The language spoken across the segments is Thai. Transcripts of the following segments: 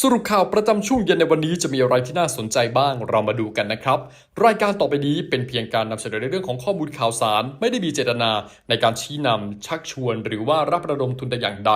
สรุปข่าวประจำช่วงเย็นในวันนี้จะมีอะไรที่น่าสนใจบ้างเรามาดูกันนะครับ รายการต่อไปนี้เป็นเพียงการนำเสนอในเรื่องของข้อมูลข่าวสาร ไม่ได้มีเจตนา ในการชี้นำชักชวน หรือว่ารับระดมทุนแต่อย่างใด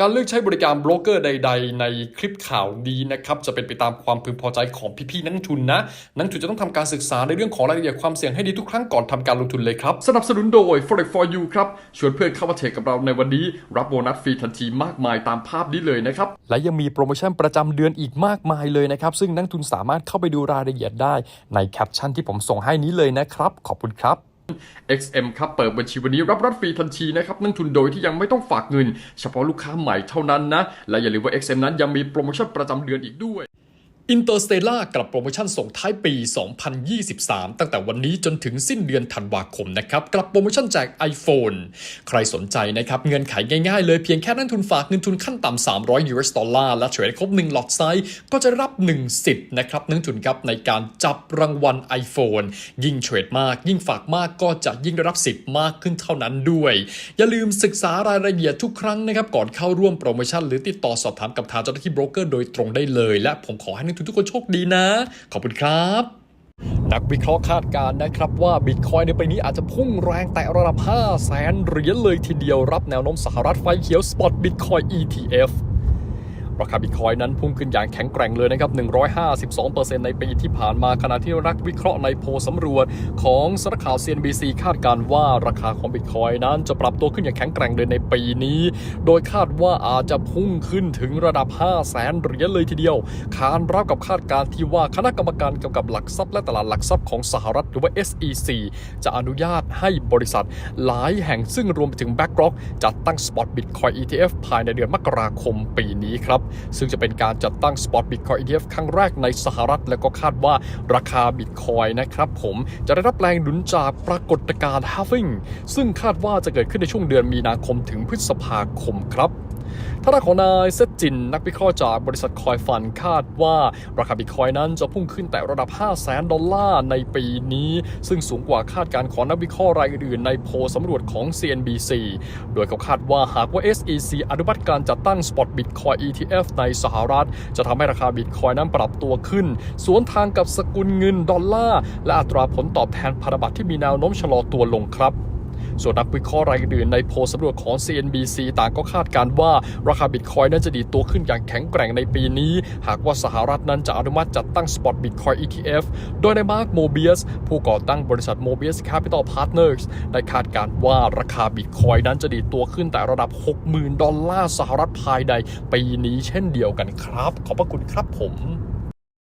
การเลือกใช้บริการโบรกเกอร์ใด ๆ ในคลิปข่าวนี้นะครับจะเป็นไปตามความพึงพอใจของพี่ๆนักลงทุนนะนักลงทุนจะต้องทำการศึกษาในเรื่องของรายละเอียดความเสี่ยงให้ดีทุกครั้งก่อนทำการลงทุนเลยครับสนับสนุนโดย forex for you ครับชวนเพื่อนเข้ามาเทรดกับเราในวันนี้ รับโบนัสฟรีทันทีมากมายตามภาพนี้เลยนะครับและยังมีโปรโมชั่นประจำเดือนอีกมากมายเลยนะครับ ซึ่งนักทุนสามารถเข้าไปดูรายละเอียดได้ในแคปชั่นที่ผมส่งให้นี้เลยนะครับ ขอบคุณครับ XM ครับเปิดบัญชีวันนี้รับรับฟรีทันทีนะครับนักลงทุนโดยที่ยังไม่ต้องฝากเงิน เฉพาะลูกค้าใหม่เท่านั้นนะ และอย่าลืมว่า XM นั้นยังมีโปรโมชั่นประจำเดือนอีกด้วย อินเตอร์สเตล่ากับโปรโมชั่นส่งท้ายปี 2023 ตั้งแต่วันนี้จนถึงสิ้นเดือนธันวาคมนะครับ กับโปรโมชั่นแจก iPhone ใครสนใจนะครับเงินไขง่ายๆ เลยเพียงแค่นักทุนฝากเงินทุนขั้นต่ำ 300 US ดอลลาร์และเทรดครบ 1 หลอดไซส์ก็จะรับ 1 สิทธิ์นะครับนักทุนครับในการจับรางวัล iPhone ยิ่งเทรดมาก ยิ่งฝากมากก็จะยิ่งได้รับสิทธิ์มากขึ้นเท่านั้นด้วย อย่าลืมศึกษารายละเอียดทุกครั้งนะครับก่อนเข้าร่วมโปรโมชั่นหรือติดต่อสอบถามกับทางเจ้าหน้าที่โบรกเกอร์โดยตรงได้เลย และผมขอให้นักทุนทุกคนโชคดีนะ ขอบคุณครับนักวิเคราะห์คาดการณ์นะครับว่าบิตคอยในปีนี้อาจจะพุ่งแรงแต่ระดับ 5 0 0แสนเหรียญเลยทีเดียวรับแนวโน้มสหรัฐไฟเขียวสปอตบิตคอย ETF ราคาบิตคอยนั้นพุ่งขึ้นอย่างแข็งแกร่งเลยนะครับ 152%ในปีที่ผ่านมาขณะที่นักวิเคราะห์ในโพลสำรวจของสำนักข่าว CNBC คาดการว่าราคาของบิตคอยนั้นจะปรับตัวขึ้นอย่างแข็งแกร่งเลยในปีนี้ โดยคาดว่าอาจจะพุ่งขึ้นถึงระดับ 5 0 0แสนเหรียญเลยทีเดียวขานรับกับคาดการที่ว่าคณะกรรมการเกี่ยวกับหลักทรัพย์และตลาดหลักทรัพย์ของสหรัฐหรือว่า SEC จะอนุญาตให้บริษัท หลายแห่งซึ่งรวมไปถึง BlackRock จัดตั้ง Spot Bitcoin ETF ภายในเดือนมกราคมปีนี้ครับซึ่งจะเป็นการจัดตั้ง Spot Bitcoin ETF ครั้งแรกในสหรัฐ และก็คาดว่าราคา Bitcoin นะครับผมจะได้รับแรงหนุนจากปรากฏการณ์ halving ซึ่งคาดว่าจะเกิดขึ้นในช่วงเดือนมีนาคมถึงพฤษภาคมครับ ทางด้านของนายเซจิน นักวิเคราะห์จากบริษัทคอยฟันคาดว่า ราคาบิตคอยนั้นจะพุ่งขึ้นแต่ระดับ 5 0 0แสนดอลลาร์ในปีนี้ ซึ่งสูงกว่าคาดการณ์ของนักวิเคราะห์รายอื่นในโพลสำรวจของ CNBC โดยเขาคาดว่าหากว่า SEC อนุมัติการจัดตั้ง Spot Bitcoin ETF ในสหรัฐ จะทำให้ราคาบิตคอยนั้นปรับตัวขึ้น สวนทางกับสกุลเงินดอลลาร์และอัตราผลตอบแทนพันธบัตรที่มีแนวโน้มชะลอตัวลงครับ ส่วนนักวิเคราะห์รายอื่นในโพลสำรวจของ CNBC ต่างก็คาดการว่า ราคาบิตคอยนั้นจะดีตัวขึ้นอย่างแข็งแกร่งในปีนี้ หากว่าสหรัฐนั้นจะอนุมัติจัดตั้ง Spot Bitcoin ETF โดยในมาร์คโมเบียสผู้ก่อตั้งบริษัท Mobius Capital Partners ได้คาดการว่าราคาบิตคอยนั้นจะดีตัวขึ้นแต่ระดับ 60,000 ดอลลาร์สหรัฐภายในปีนี้เช่นเดียวกันครับ ขอบพระคุณครับผม